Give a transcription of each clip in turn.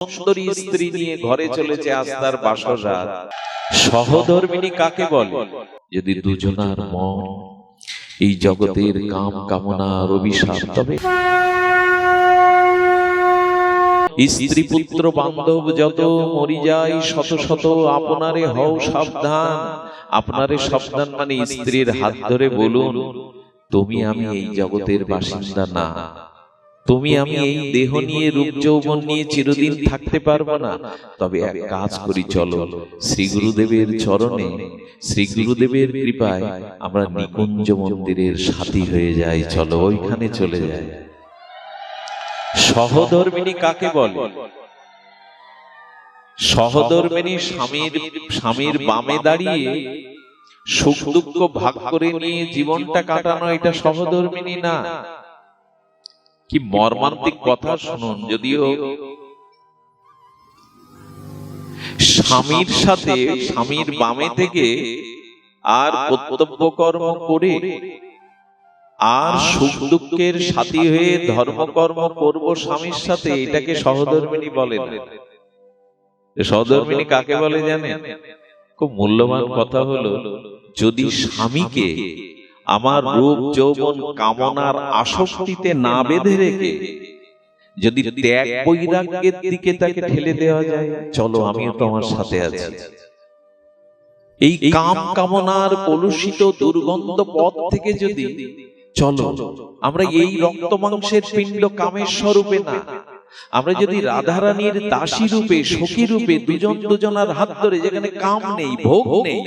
সুন্দরী স্ত্রী নিয়ে ঘরে চলেছে আস্তার বাসর সহধর্মিনী কাকে বলে? যদি দুজনার মন এই জগতের কাম কামনার অভিশাপ, তবে স্ত্রী পুত্র বান্ধব যত মরি যায়, শত শত আপনারে হও সাবধান। আপনারে সাবধান মানে স্ত্রীর হাত ধরে বলুন, তুমি আমি এই জগতের বাসিন্দা না। তুমি আমি এই দেহ নিয়ে রূপ যৌবন নিয়ে চিরদিন থাকতে পারব না। তবে এক কাজ করি চলো। শ্রী গুরুদেবের চরণে শ্রী গুরুদেবের কৃপায় আমরা নিকুঞ্জ মন্দিরের সাথী হয়ে যাই চলো ওইখানে চলে যাই। সহধর্মিনী কাকে বলে? সহধর্মিনী স্বামীর স্বামীর বামে দাঁড়িয়ে সুখ দুঃখ ভাগ করে নিয়ে জীবনটা কাটানো এটা সহধর্মিনী না। কি মর্মান্তিক কথা শুনুন যদিও স্বামীর সাথে স্বামীর বামে থেকে আর কর্তব্য কর্ম করে আর সুখ দুঃখের সাথী হয়ে ধর্মকর্ম করব স্বামীর সাথে এটাকে সহধর্মিনী বলেন। সহধর্মিনী কাকে বলে জানেন? খুব মূল্যবান কথা হলো যদি স্বামীকে আমার রূপ যৌবন কামনার আসক্তিতে না বেঁধে রেখে যদি ত্যাগ বৈরাগ্যের দিকে তাকে ঠেলে দেওয়া যায় চলো আমিও তোমার সাথে আছি। এই কাম কামনার কলুষিত দুর্গন্ধ পথ থেকে যদি চলো আমরা এই রক্ত মাংসের পিণ্ড কামের স্বরূপে না আমরা যদি রাধারানীর দাসী রূপে সখী রূপে দুজন দুজনার হাত ধরে যেখানে কাম নেই ভোগ নেই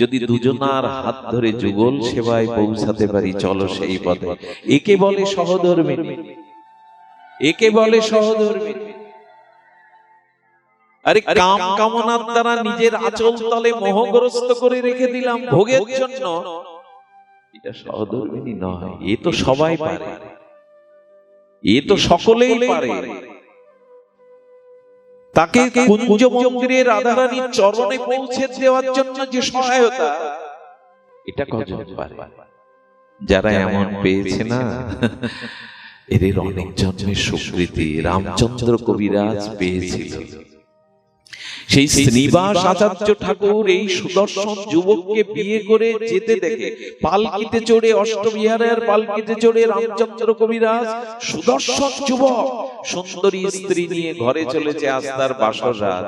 যদি দুজনার হাত ধরে যুগল সেবায় পৌঁছাতে পারি চলো সেই পথে। একে বলে সহধর্মী একে বলে সহধর্মী আরে কাম কামনার দ্বারা নিজের আচল তলে মোহগ্রস্ত করে রেখে দিলাম ভোগের জন্য। এটা সহধর্মিনী নয় এ তো সবাই পারে। এ তো সকলেই পারে। তাকে কুঞ্জ মন্দিরে রাধারানীর চরণে পৌঁছে দেওয়ার জন্য যে সহায়তা এটা কজন পারে? যারা এমন পেয়েছে না এদের অনেক জন্মের সুকৃতি। রামচন্দ্র কবিরাজ পেয়েছিল। সেই শ্রীনিবাস আচার্য ঠাকুর এই সুদর্শন যুবককে বিয়ে করে যেতে দেখে। পালকিতে চড়ে অষ্টবিহারের পালকিতে চড়ে রামচন্দ্র কবিরাজ সুদর্শন যুবক। সুন্দরী স্ত্রী নিয়ে ঘরে চলেছে আস্তার বাসর রাত।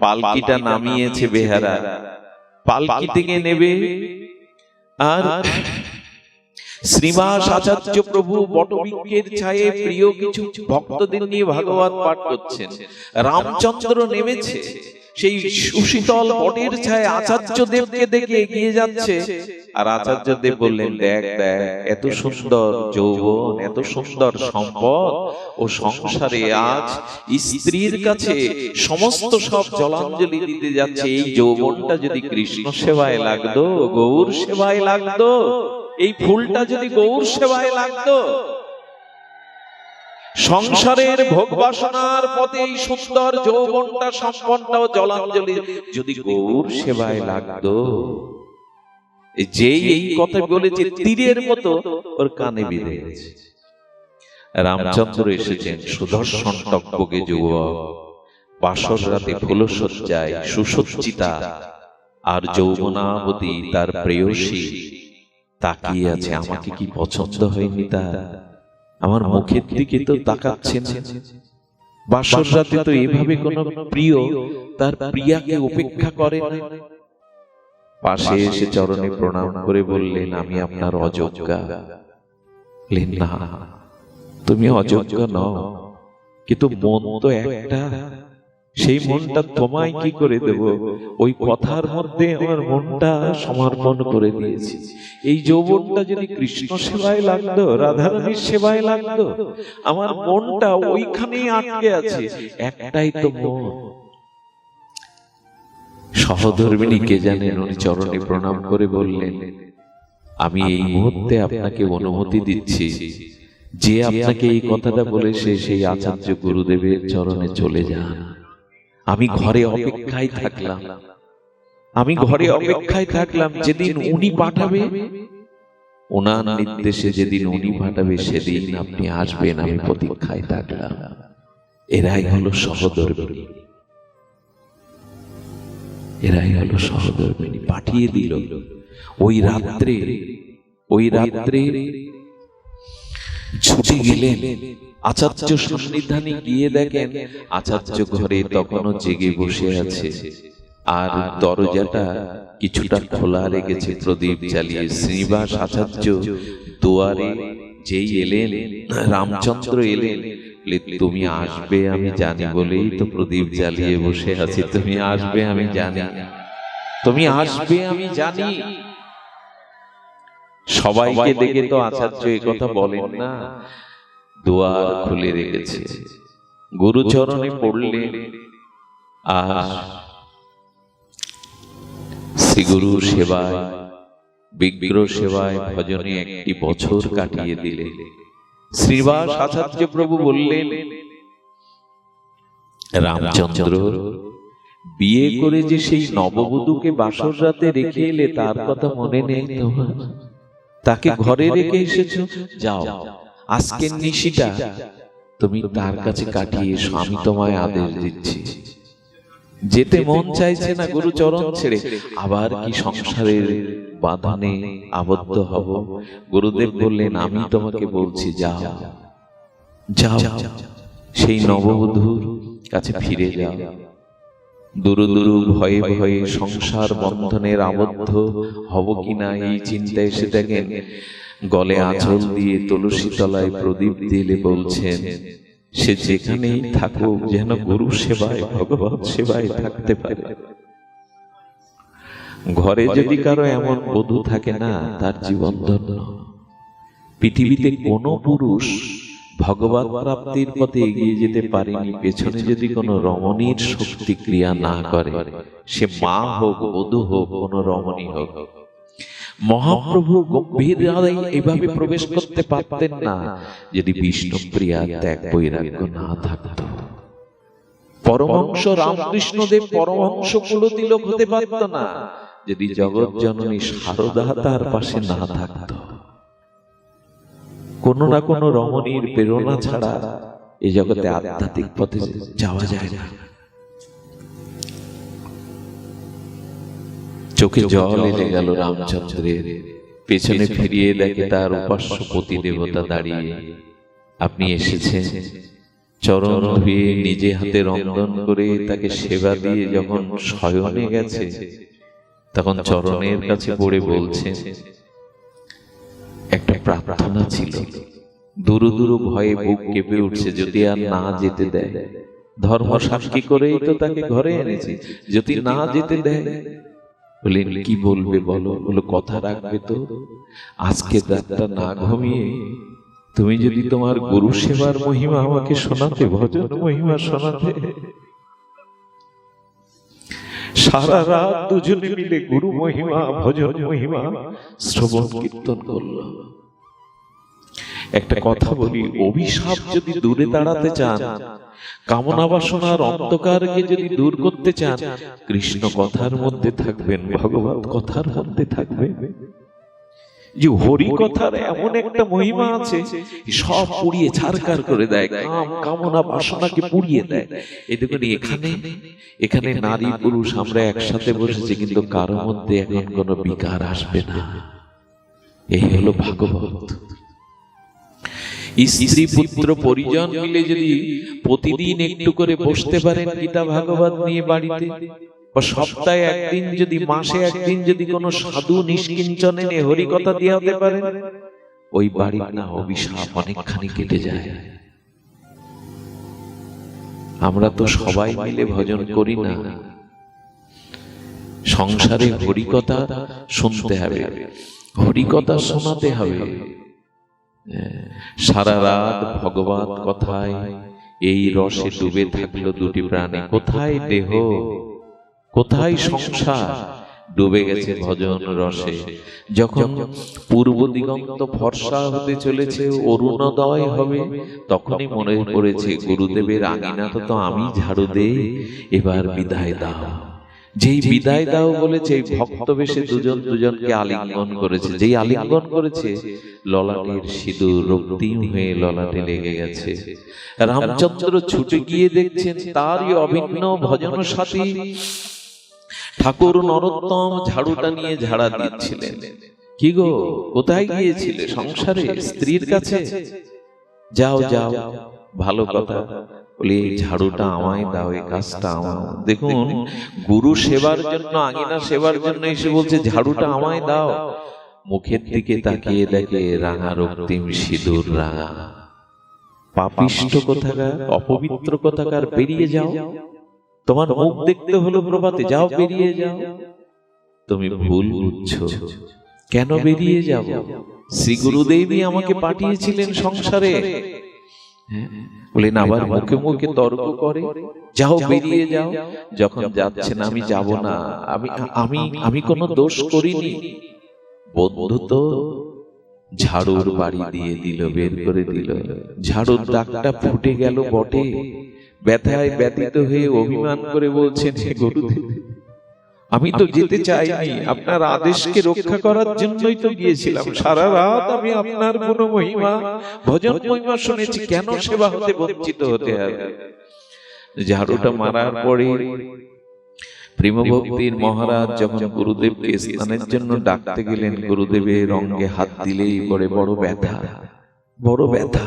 পালকিটা নামিয়েছে বেহারা। পালকি থেকে নেবে আর শ্রীমাস আচার্য প্রভু বটবৃক্ষের ছায়ে প্রিয় কিছু ভক্তদের নিয়ে ভাগবত পাঠ করছেন। রামচন্দ্র নেমেছে। সেই সুশীতল বটের ছায় আচার্য দেবকে দেখে এগিয়ে যাচ্ছে। আর আচার্য দেব বললেন দেখ দেখ এত সুন্দর যৌবন এত সুন্দর সম্পদ ও সংসারে আজ স্ত্রীর কাছে সমস্ত সব জলাঞ্জলি দিতে যাচ্ছে। এই যৌবনটা যদি কৃষ্ণ সেবায় লাগতো গৌর সেবায় লাগতো। এই ফুলটা যদি গৌর সেবায় লাগতো সংসারের ভোগ বাসনার পথে এই সুন্দর যৌবনটা সম্পন্নটা ও জলাঞ্জলি। যদি গৌর সেবায় লাগতো। যেই এই কথা বলেছে তীরের মতো ওর কানে বিঁধে গেছে। রামচন্দ্র এসেছেন সুদর্শন টকবগে যুবক বাসর রাতে ফুলসজ্জায় সুসজ্জিতা। আর যৌবনাবতী তার প্রেয়সী। তাকিয়ে আছে আমাকে কি পছন্দ হয়নি তার আমার মুখের দিকে তো তাকাচ্ছে না। বাসর রাতে তো এভাবে কোন প্রিয় তার প্রিয়াকে উপেক্ষা করে না। পাশে এসে চরণে প্রণাম করে বললেন আমি আপনার অযোগ্যা। বললেন, না তুমি অযোগ্য নও। কিন্তু মন তো একটা। সেই মনটা তোমায় কি করে দেব? ওই কথার মধ্যে আমার মনটা সমর্পণ করে দিয়েছি। এই যৌবনটা যদি কৃষ্ণ সেবায় লাগতো রাধারানীর সেবায় লাগতো আমার মনটা ওইখানেই আটকে আছে। একটাই তো মন। সহধর্মিনী কে জানেন? উনি চরণে প্রণাম করে বললেন আমি এই মুহূর্তে আপনাকে অনুমতি দিচ্ছি। যে আপনাকে এই কথাটা বলেছে সেই আচার্য গুরুদেবের চরণে চলে যান। আমি ঘরে অপেক্ষায় থাকলাম। আমি ঘরে অপেক্ষায় থাকলাম যেদিন উনি পাঠাবে ওনার নির্দেশে যেদিন উনি পাঠাবে সেদিন আপনি আসবেন আমি প্রতীক্ষায় থাকলাম। এরাই হলো সহদর্মিনী এরাই হলো সহদর্মিনী পাঠিয়ে দিল। ওই রাত্রে ওই রাত্রে ছুটে গেলেন আচার্য সন্নিধানে গিয়ে দেখেন আচার্য ঘরে তখনও জেগে বসে আছে। আর দরজাটা কিছুটা খোলা রেখেছে প্রদীপ জ্বালিয়ে, শ্রীনিবাস আচার্য, দুয়ারে যেই এলেন, রামচন্দ্র এলেন তুমি আসবে আমি জানি বলেই তো প্রদীপ জ্বালিয়ে বসে আছি। তুমি আসবে আমি জানি। তুমি আসবে আমি জানি। সবাইকে দেখে তো আচার্য এ কথা বলেন না। দুয়ার খুলে রেখেছে। গুরুচরণে পড়লেন আর শ্রীগুরু সেবায় বিগ্রহ সেবায় ভজনে একটি বছর কাটিয়ে দিলে। শ্রীবাস আচার্য প্রভু বললেন রামচন্দ্র বিয়ে করে যে সেই নববধূকে বাসর রাতে রেখে এলে তার কথা মনে নেই তোমার। তাকে ঘরে রেখে এসেছ? যাও। আজকের নিশিটা তুমি তার কাছে কাটিয়ে এসো আমি তোমায় আদেশ দিচ্ছি। যেতে মন চাইছে না গুরু চরণ ছেড়ে আবার কি সংসারের বাঁধনে আবদ্ধ হব? গুরুদেব বললেন আমি তোমাকে বলছি যাও। যাও। সেই নববধূর কাছে ফিরে যাও। দুরু দুরু ভয়ে ভয়ে সংসার বন্ধনের আবদ্ধ হব কিনা এই চিন্তায় এসে দেখেন। গলে আঁচল দিয়ে তুলসী তলায় প্রদীপ দিলে বলছেন, সে যেখানেই থাকুক যেন গুরু সেবায় ভগবত সেবায় থাকতে পারে। ঘরে যদি কারও এমন বধূ থাকে না, তার জীবন ধন্য। পৃথিবীতে কোনো পুরুষ ভগবত প্রাপ্তির পথে এগিয়ে যেতে পারেনি, পেছনে যদি কোনো রমণীর শক্তি ক্রিয়া না করে, সে মা হোক, বধূ হোক, কোনো রমণী হোক। মহাপ্রভু গম্ভীর এভাবে প্রবেশ করতে পারতেন না, যদি বিষ্ণুপ্রিয়া ত্যাগ বৈরাগ্য না থাকত। দেব পরমহংস কুলতিলক হতে পারত না, যদি জগৎ জননী সারদা তার পাশে না থাকত। কোন না কোনো রমণীর প্রেরণা ছাড়া এই জগতে আধ্যাত্মিক পথে যাওয়া যায় না। চোখে জল এলে গেল রামচন্দ্রের। পেছনে ফিরিয়ে দেখে তার উপাস্য পতি দেবতা দাঁড়িয়ে। আপনি এসেছেন। চরণ ধুয়ে নিজে হাতে রন্ধন করে তাকে সেবা দিয়ে যখন শয়নে গেছে তখন চরণের কাছে পড়ে বলছেন একটা প্রার্থনা ছিল। দুরু দুরু ভয়ে বুক কেঁপে উঠছে, যদি আর না যেতে দেয়, ধর্ম সাক্ষী করেই তো তাকে ঘরে এনেছি, যদি না যেতে দেয়। বললেন, কি বলবে বলো? বলো কথা রাখবে তো, আজকে রাতটা না ঘুমিয়ে তুমি যদি তোমার গুরু সেবার মহিমা আমাকে শোনাতে, ভজন মহিমা শোনাতে সারা রাত দুজনে মিলে গুরু মহিমা, ভজন মহিমা, শ্রবণ, কীর্তন করল একটা কথা বলি, অভিশাপ যদি দূরে দাঁড়াতে চান, কামনা বাসনার অন্ধকারকে যদি দূর করতে চান, কৃষ্ণ কথার মধ্যে থাকবেন ভগবান কথার মধ্যে থাকবেন। যে হরি কথার এমন একটা মহিমা আছে সব পুড়িয়ে ছারকার করে দেয় কাম কামনা বাসনাকে পুড়িয়ে দেয়। এই দেখুন এখানে এখানে নারী পুরুষ আমরা একসাথে বসেছি কিন্তু কারোর মধ্যে এখন কোনো বিকার আসবে না। এই হলো ভাগবত স্ত্রী পুত্র পরিজন মিলে যদি প্রতিদিন একটু করে বসতে পারেন গীতা ভাগবত নিয়ে বাড়িতে। সপ্তাহে একদিন যদি, মাসে একদিন যদি কোনো সাধু নিষ্কিঞ্চনে হরি কথা দিয়ে হতে পারেন, ওই বাড়ির না অভিশাপ অনেকখানি কেটে যায়। আমরা তো সবাই মিলে ভজন করি না। সংসারে হরিকথা শুনতে হবে, হরিকথা শোনাতে হবে। সারা রাত ভগবান কথায়, এই রসে ডুবে থাকল দুটি প্রাণী, কোথায় দেহ? কোথায় সংসার? ডুবে গেছে ভজন রসে। যখন পূর্ব দিগন্ত ফর্সা হতে চলেছে অরুণোদয় হবে তখনই মনে পড়েছে গুরুদেবের আঙিনাটা তো আমি ঝাড়ু দে এবার বিদায় দাও। যেই বিদায় দাও বলেছে ভক্ত বেশে দুজন দুজনকে আলিঙ্গন করেছে। যেই আলিঙ্গন করেছে ললাটের সিঁদুর রক্তিম হয়ে ললাটে লেগে গেছে। রামচন্দ্র ছুটে গিয়ে দেখছেন তারই অভিন্ন ভজন সাথী ঠাকুর নরোত্তম ঝাড়ুটা নিয়ে ঝাড়া দিচ্ছিলেন। কি গো, কোথায় গিয়েছিলে? সংসারে? স্ত্রীর কাছে? যাও যাও, ভালো কথা। বলি, ঝাড়ুটা আমায় দাও, এই কাজটা আমার দেখুন, গুরু সেবার জন্য, আঙিনা সেবার জন্য এসে বলছে, ঝাড়ুটা আমায় দাও। মুখের দিকে তাকিয়ে দেখে রাঙা রক্তিম সিঁদুর রাঙা। পাপিষ্ট কোথাকার, অপবিত্র কোথাকার পেরিয়ে যাও। তোমার মুখ দেখতে হলো প্রভাতে যাও বেরিয়ে যাও। তুমি ভুল বুঝছ। কেন বেরিয়ে যাব? শ্রী গুরুদেবই আমাকে পাঠিয়েছিলেন সংসারে? বলেন আবার মুখে মুখে তর্ক করে। যাও বেরিয়ে যাও। যখন যাচ্ছেন আমি যাব না। আমি আমি আমি কোনো দোষ করিনি। বন্ধু তো ঝাড়ুর বাড়ি দিয়ে দিল বের করে দিল। ঝাড়ুর দাগটা ফুটে গেল বটে। ব্যথায় ব্যতীত হয়ে অভিমান করে বলছেন হে গুরুদেব আমি তো যেতে চাইনি আপনার আদেশকে রক্ষা করার জন্যই তো গিয়েছিলাম। সারা রাত আমি আপনার কোন মহিমা ভজন মহিমা শুনেছি কেন সেবা হতে বঞ্চিত হতে হবে? ঝাড়ুটা মারার পরে প্রেমভক্তির মহারাজ যখন গুরুদেবকে স্নানের জন্য ডাকতে গেলেন গুরুদেবের অঙ্গে হাত দিলেই পরে বড় ব্যথা বড় ব্যথা।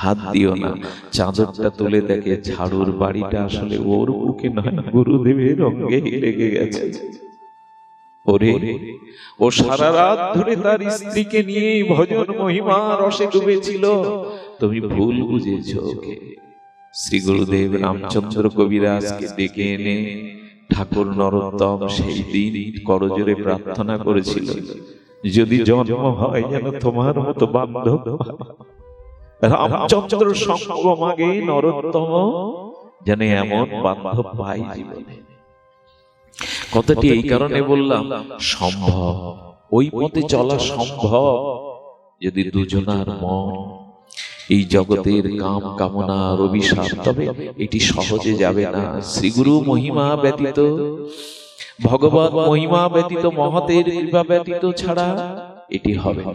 হাত দিও না। চাদরটা তুলে দেখে ঝাড়ুর বাড়িটা আসলে ওর বুকে নয়, গুরুদেবের অঙ্গে লেগে গেছে। ওরে, ও সারা রাত ধরে তার স্ত্রীকে নিয়ে ভজন মহিমা রসে ডুবেছিল। তুমি ভুল বুঝেছ ওকে। শ্রী গুরুদেব রামচন্দ্র কবিরাজকে ডেকে এনে ঠাকুর নরোত্তম সেই দিন করজোরে প্রার্থনা করেছিল। যদি জন্ম হয় যেন তোমার মতো বান্ধব। রামচন্দ্র সঙ্গ মাগে নরোত্তম, যেন এমন বান্ধব পাই জীবনে। কথাটি এই কারণে বললাম, সম্ভব। ওই পথে চলা সম্ভব যদি দুজনার মন এই জগতের কাম কামনার অভিশাপ, তবে এটি সহজে যাবে না। শ্রীগুরু মহিমা ব্যতীত ভগবত মহিমা ব্যতীত মহতের কৃপা ব্যতীত ছাড়া এটি হবে না।